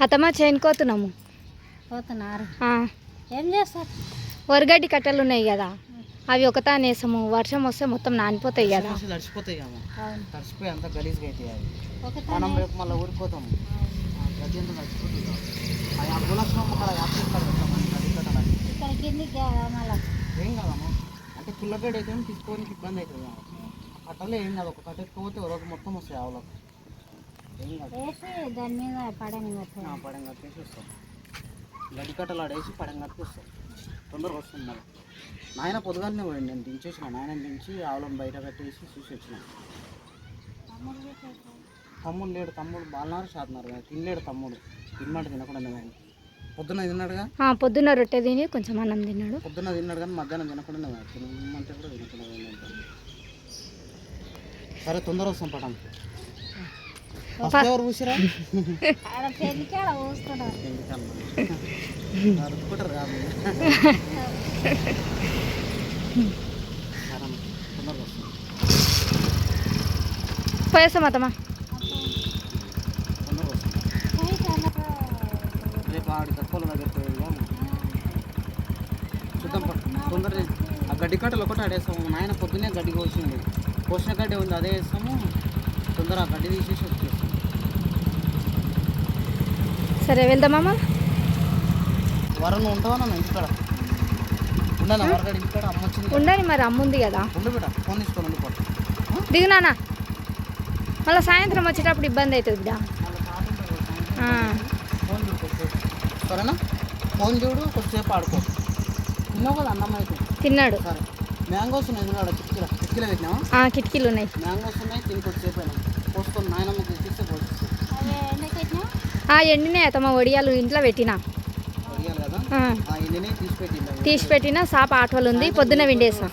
అత్తమ్మ చేయనుకోతున్నాము పోతున్నారు ఏం చేస్తారు? వరిగడ్డి కట్టెలు ఉన్నాయి కదా అవి ఒకతానే వేసాము వర్షం వస్తే మొత్తం నానిపోతాయి కదా. అంత గలీజ్గా అవుతాయి అవి. ఒక మనం రేపు మళ్ళీ అంతా ఏం కాదమ్మా అంటే పుల్లగడ్డ అయితే తీసుకోవడానికి ఇబ్బంది అవుతుంది. కట్టలే ఏం కాదు ఒక కట్ట ఎత్తుకోపోతే ఒక రోజు మొత్తం వస్తాయి ఆవులకు. దాని మీద పడని పడం కట్టేసి వస్తాం. గడ్డి కట్టలు ఆడేసి పడం తొందరగా వస్తుంది మరి. నాయన పొద్దుగానే పోయింది నేను దించేసిన. నాయన దించి ఆవులను బయట కట్టేసి చూసి వచ్చిన. తమ్ముడు లేడు. తమ్ముడు బాలనారు షాతున్నారు కదా. తినలేడు తమ్ముడు. తిన్నట్టు తినకుండా ఆయన పొద్దున్న తిన్నాడుగా? పొద్దున్న రొట్టె తిని కొంచెం అన్నం తిన్నాడు. పొద్దున్న తిన్నాడు కానీ మధ్యాహ్నం తినకుండా తినమంటే కూడా తినకుండా. సరే తొందర వస్తాం పటం పోయేస్తాం అత్తమ్మ రేపు ఆడి తక్కువ దగ్గరికి పోయాము చూద్దాం పట్టు. తొందరగా ఆ. గడ్డి కట్టలు ఒకటి ఆడేస్తాము నాయన పొద్దున్నే గడ్డి కోసింది కోసిన గడ్డి ఉంది అదే వేస్తాము తొందర ఆ. గడ్డి తీసేసి వచ్చేస్తాం సరే వెళ్దామమ్మా వరం ఉంటావా ఇంటికాడ. ఉండని మరి అమ్ముంది కదా. దిగునానా మళ్ళీ సాయంత్రం వచ్చేటప్పుడు ఇబ్బంది అవుతుంది బిడ్డ. సరేనా? ఫోన్ చూడు కొద్దిసేపు ఆడుకో. తిన్నావు కదా అన్నం అయితే తిన్నాడు. సరే. మ్యాంగోస్ ఉన్నాయి తిన్నాడు కిటికీలో. కిటికీలో పెట్టినావా? ఆ, కిటికీలు ఉన్నాయి. మ్యాంగోస్ ఉన్నాయి తిని కొద్దిసేపు అయినా. పోసుకొని నాయనమ్మ తెచ్చిస్తే పోషిస్తే ఎండినే అత్తమ్మ వడియాలు ఇంట్లో పెట్టినా. తీసి పెట్టినా సాప ఆటోలు ఉంది పొద్దున్న విండేసా.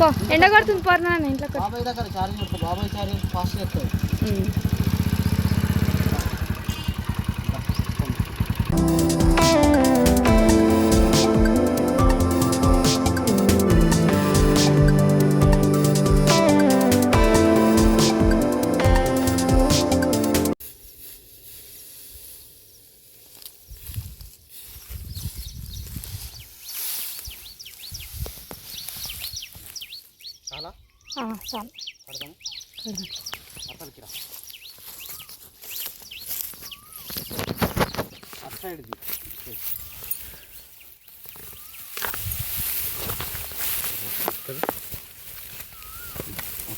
పో. ఎండ కొడుతుంది పోరు నాన్న ఇంట్లో కొట్టు. బాబాయ్ చాలా ఆ, చాలు కడదాం. అతలికి రా అటు సైడ్ది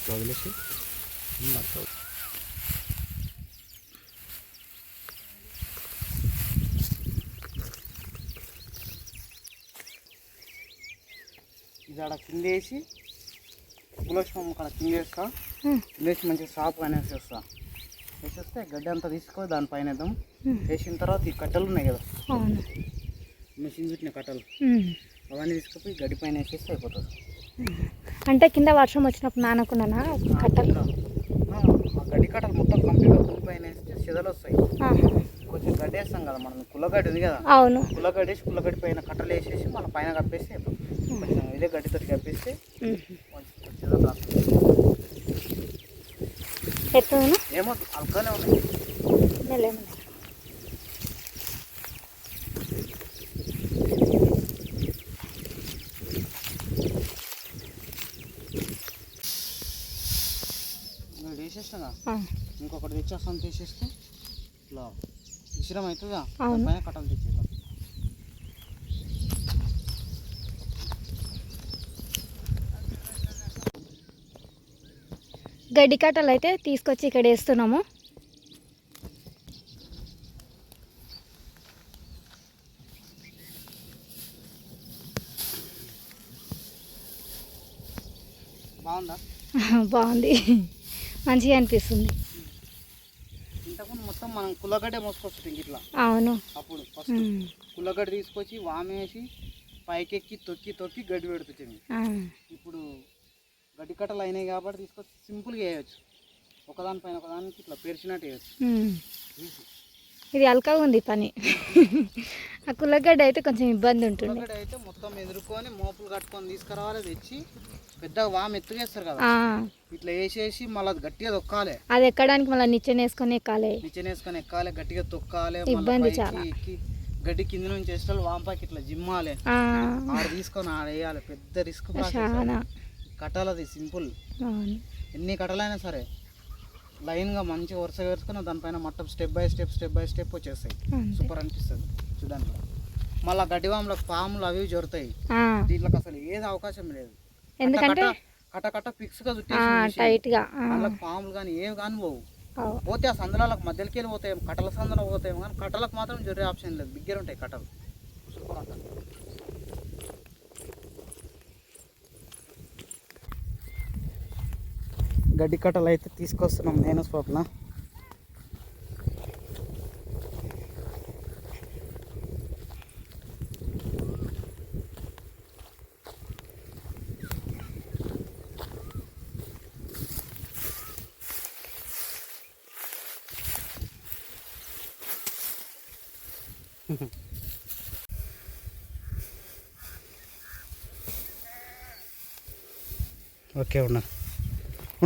వదిలేసి. ఇది ఆడ కింద వేసి గులక్ష్మమ్మ అక్కడ కింద వేస్తా వేసి మంచిగా సాపు పైన వేసేస్తా. వేసేస్తే గడ్డి అంతా తీసుకొని దానిపైన వేద్దాం. వేసిన తర్వాత ఈ కట్టెలు ఉన్నాయి కదా. మిషన్ చుట్టిన కట్టెలు. అవన్నీ తీసుకుపోయి గడ్డి పైన వేసేస్తే అయిపోతుంది. అంటే కింద వర్షం వచ్చినప్పుడు నానకుండానా? కట్టలు? గడ్డి కట్టలు మొత్తం కంప్లీట్గా పైన వేస్తే చెదలు వస్తాయి. కొంచెం గడ్డి వేస్తాం కదా మనం. కుల్లగడ్డి ఉంది కదా. అవును. కుల్లగడ్డి వేసి కుల్లగడ్డి పైన కట్టలు వేసేసి మన పైన కప్పేసి కొంచెం ఇదే గడ్డితో కప్పేస్తే ఏమో అల్కానే ఉన్నాయి ఇంకొకటి తెచ్చేస్తాను తీసేస్తే. ఇట్లా విశ్రమ అవుతుందా. పైన కట్టలు తెచ్చేద్దాం. గడ్డి కట్టలు అయితే తీసుకొచ్చి ఇక్కడ వేస్తున్నాము. బాగుందా? బాగుంది. మంచిగా అనిపిస్తుంది. ఇంతకుముందు మొత్తం మనం కుల్లగడ్డే మోసుకొస్తుంది ఇట్లా. అవును. అప్పుడు ఫస్ట్. కుల్లగడ్డ తీసుకొచ్చి వామేసి పైకెక్కి తొక్కి తొక్కి గడ్డి పెడుతుంది గడ్డి కట్టలు అయినాయి కాబట్టి తీసుకొచ్చి సింపుల్గా వేయచ్చు ఒకదానిపైన ఒకదానికి ఇట్లా పేర్చినట్టు వేయచ్చు. ఇది అల్కగా ఉంది పని. ఆ కుల్లగడ్డ అయితే కొంచెం ఇబ్బంది ఉంటుంది. అయితే మొత్తం ఎదుర్కొని మోపులు కట్టుకొని తీసుకురావాలి తెచ్చి పెద్దగా వామ్ ఎత్తుకేస్తారు కదా. ఇట్లా వేసేసి మళ్ళీ గట్టిగా తొక్కాలి. అది ఎక్కడానికి మళ్ళీ నిచ్చెన వేసుకొని ఎక్కాలి. నిచ్చెన వేసుకొని ఎక్కాలి గట్టిగా తొక్కాలి ఇబ్బంది చాలా. గడ్డి కింద నుంచి వేస్తే వాంపాకి ఇట్లా జిమ్మాలి. తీసుకొని ఆడ వేయాలి పెద్ద రిస్క్ చాలా. కట్టాలది సింపుల్. ఎన్ని కట్టలైనా సరే లైన్గా మంచిగా వరుస వేసుకొని దానిపైన మొత్తం step by step step by step వచ్చేస్తాయి. సూపర్ అనిపిస్తుంది చూడడానికి. మళ్ళీ గడ్డివాములకు పాములు అవి ఆ, దీంట్లోకి అసలు ఏది అవకాశం లేదు. ఎందుకంటే కట్ట కట్ట ఫిక్స్గా టైట్గా ఆ, అందులోకి పాములు కానీ ఏవి కానీ పోవు. పోతే ఆ సందులకు మధ్యలోకి వెళ్ళి పోతాయి కట్టల సందులో పోతాయి కానీ కట్టలకు మాత్రం జొర్రే ఆప్షన్ లేదు. బిగ్గర ఉంటాయి కట్టలు. సూపర్ గడ్డి కట్టలు అయితే తీసుకొస్తున్నాం నేను స్వప్న. ఓకే ఉన్నా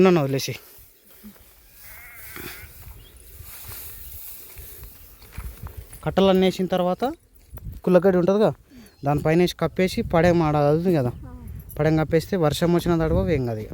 ఉన్నాను వదిలేసి కట్టలు అన్నేసిన తర్వాత కుల్లగడ్డి ఉంటుందిగా దానిపైన వేసి కప్పేసి పడేం ఆడ కదా పడేం కప్పేస్తే వర్షం వచ్చిన తడవ ఏం కాదు ఇక.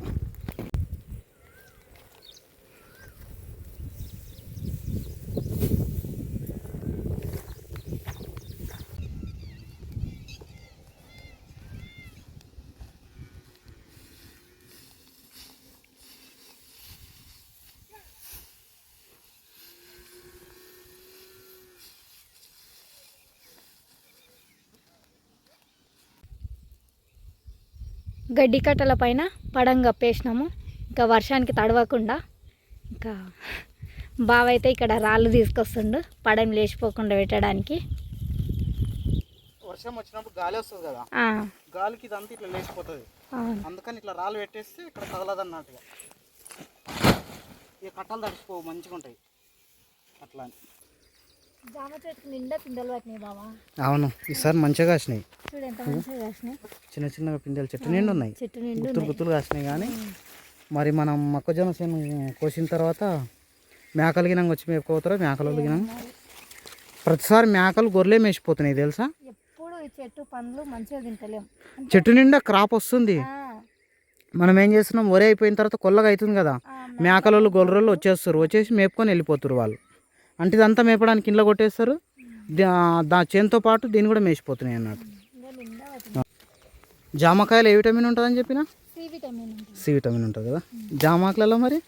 గడ్డి కట్టల పైన పడం కప్పేసినాము. ఇంకా వర్షానికి తడవకుండా ఇంకా బావ అయితే ఇక్కడ రాళ్ళు తీసుకొస్తుండు. పడం లేచిపోకుండా పెట్టడానికి. వర్షం వచ్చినప్పుడు గాలి వస్తుంది కదా. గాలికి ఇదంతా ఇట్లా లేచిపోతుంది. అందుకని ఇట్లా రాళ్ళు పెట్టేస్తే ఇక్కడ తగలదన్నట్టుగా. ఈ కట్టలు తడిచిపోవు మంచిగా ఉంటాయి అట్లా అని. జామ చెట్టుకు నిండా పిందెలు పట్టినాయి బావా. అవును ఈసారి మంచిగా కాసినాయి. చూడు ఎంత మంచిగా కాసినాయి. చిన్న చిన్న పిందెలు చెట్టు నిండు ఉన్నాయి. చెట్టు నిండు గుత్తులు గుత్తులు కాసినాయి కానీ మరి మనం మొక్కజొన్న చేను కోసిన తర్వాత మేకలు గినంగా వచ్చి మేపుకోతారో మేకలు గినం ప్రతిసారి మేకలు గొర్రెలే మేసిపోతున్నాయి తెలుసా? ఎప్పుడు ఈ చెట్టు పండ్లు మంచిగా తింటలేం. చెట్టు నిండా క్రాప్ వస్తుంది. మనం ఏం చేస్తున్నాం ఒరే అయిపోయిన తర్వాత కొల్లగా అవుతుంది కదా. ఆ, మేకలు గొర్రెలు వచ్చేస్తారు వచ్చేసి మేపుకొని వెళ్ళిపోతారు వాళ్ళు. అంటే ఇదంతా మేపడానికి ఇంట్లో కొట్టేస్తారు. దా- చేనుతో పాటు దీన్ని కూడా మేసిపోతున్నాయి అన్నట్టు జామకాయలు ఏ విటమిన్ ఉంటుందని చెప్పిన? సి విటమిన్ ఉంటుంది. కదా. జామాకులలో మరి.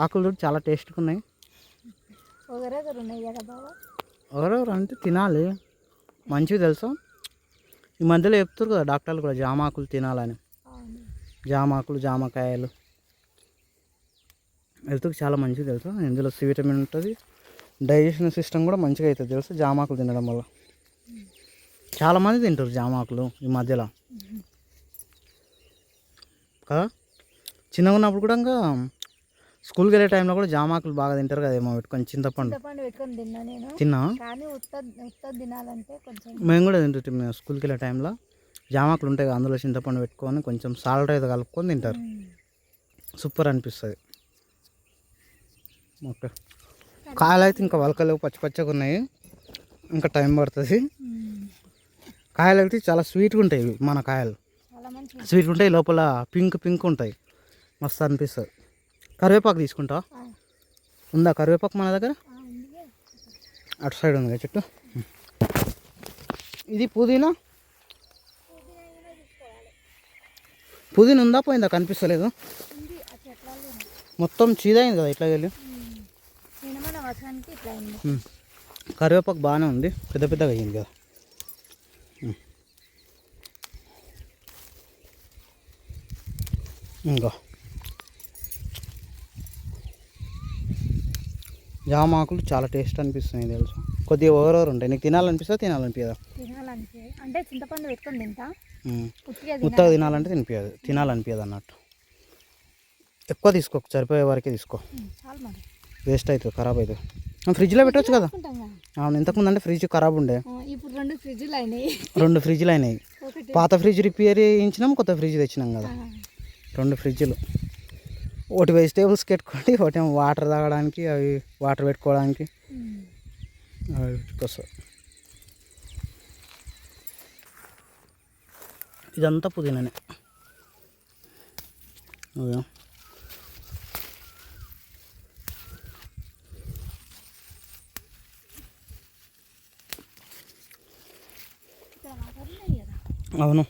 ఆకులు చూడు చాలా టేస్ట్గా ఉన్నాయి ఎవరెవరు అంటే తినాలి. మంచివి తెలుసా? ఈ మధ్యలో చెప్తారు కదా డాక్టర్లు కూడా జామాకులు తినాలని. జామాకులు జామకాయలు. హెల్త్కి చాలా మంచిది తెలుసా? ఇందులో సి విటమిన్ ఉంటుంది. డైజెషన్ సిస్టమ్ కూడా మంచిగా అవుతుంది తెలుసా? జామాకులు తినడం వల్ల. చాలామంది తింటారు జామాకులు ఈ మధ్యలో. కదా? చిన్నగా ఉన్నప్పుడు కూడా ఇంకా స్కూల్కి వెళ్ళే టైంలో కూడా జామాకులు బాగా తింటారు కదా ఏమో పెట్టుకొని చింతపండు. చింతపండు పెట్టుకొని తిన్నా నేను. తిన్నా? కానీ ఉత్త ఉత్త తినాలంటే కొంచెం మేము కూడా తింటుంటాం మేము స్కూల్కి వెళ్ళే టైంలో. జామాకులు ఉంటాయి కదా అందులో చింతపండు పెట్టుకొని కొంచెం సాల్ట్ అయితే కలుపుకొని తింటారు. సూపర్ అనిపిస్తుంది. ఓకే. కాయలు అయితే ఇంకా వలకలేవు పచ్చి పచ్చగా ఉన్నాయి. ఇంకా టైం పడుతుంది. కాయలు అయితే చాలా స్వీట్గా ఉంటాయి మన కాయలు. చాలా మంచి స్వీట్ ఉంటాయి లోపల పింక్ పింక్ ఉంటాయి. మస్తు అనిపిస్తుంది. కరివేపాకు తీసుకుంటావా ఆ, ఉందా కరివేపాకు మన దగ్గర. అటు సైడ్ ఉంది కదా చెట్టు? ఇది పుదీనా? పుదీనా ఉందా పోయిందా? కనిపిస్తలేదు. మొత్తం చీదైంది కదా ఇట్లా వెళ్ళి ఇట్లా అయింది. కరివేపాకు బాగానే ఉంది. పెద్ద పెద్దగా అయ్యింది కదా. ఇంకా. జామాకులు చాలా టేస్ట్ అనిపిస్తున్నాయి తెలుసు? కొద్దిగా ఓవర్ ఉంటాయి. నీకు తినాలనిపిస్తా తినాలనిపించదా అంటే చింతపండు పెట్టుకొని తింటా. ఉత్తగా తినాలి. తినాలంటే తినిపించదు తినాలనిపించదు అన్నట్టు. ఎక్కువ తీసుకో సరిపోయే వరకే తీసుకో. వేస్ట్ అవుతుంది ఖరాబ్ అవుతుంది. ఆ, ఫ్రిడ్జ్లో పెట్టవచ్చు కదా. అవును ఇంతకుముందు అంటే ఫ్రిడ్జ్ ఖరాబ్ ఉండే. ఇప్పుడు రెండు ఫ్రిడ్జ్లు అయినాయి. రెండు ఫ్రిడ్జ్లు అయినాయి. పాత ఫ్రిడ్జ్ రిపేర్ చేయించినాం కొత్త ఫ్రిడ్జ్ తెచ్చినాం కదా. రెండు ఫ్రిడ్జ్లు. ఒకటి వెజిటేబుల్స్ పెట్టుకోండి ఒకటి వాటర్ తాగడానికి అవి వాటర్ పెట్టుకోవడానికి. అవి ఇదంతా పుదీనానే అదే ఇక్కడ వాటర్ ఉన్నాయి కదా అవును.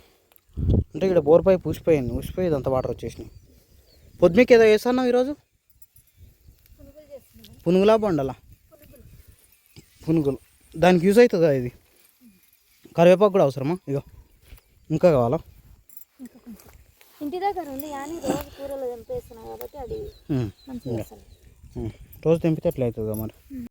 అంటే ఇక్కడ బోర్ పైప్ ఊసిపోయింది ఊసిపోయి ఇదంతా వాటర్ వచ్చేసినాయి. పొద్దుమికి ఏదో వేస్తున్నావు ఈరోజు? పునుగులా బండలా? పునుగులు. దానికి యూజ్ అవుతుందా ఇది? కరివేపాకు కూడా అవసరమా? ఇగో ఇంకా కావాలా? ఇంటి దగ్గర ఉంది కానీ రోజు కూరలు కాబట్టి అది. రోజు తెంపితే ఎట్లా అవుతుందా మరి?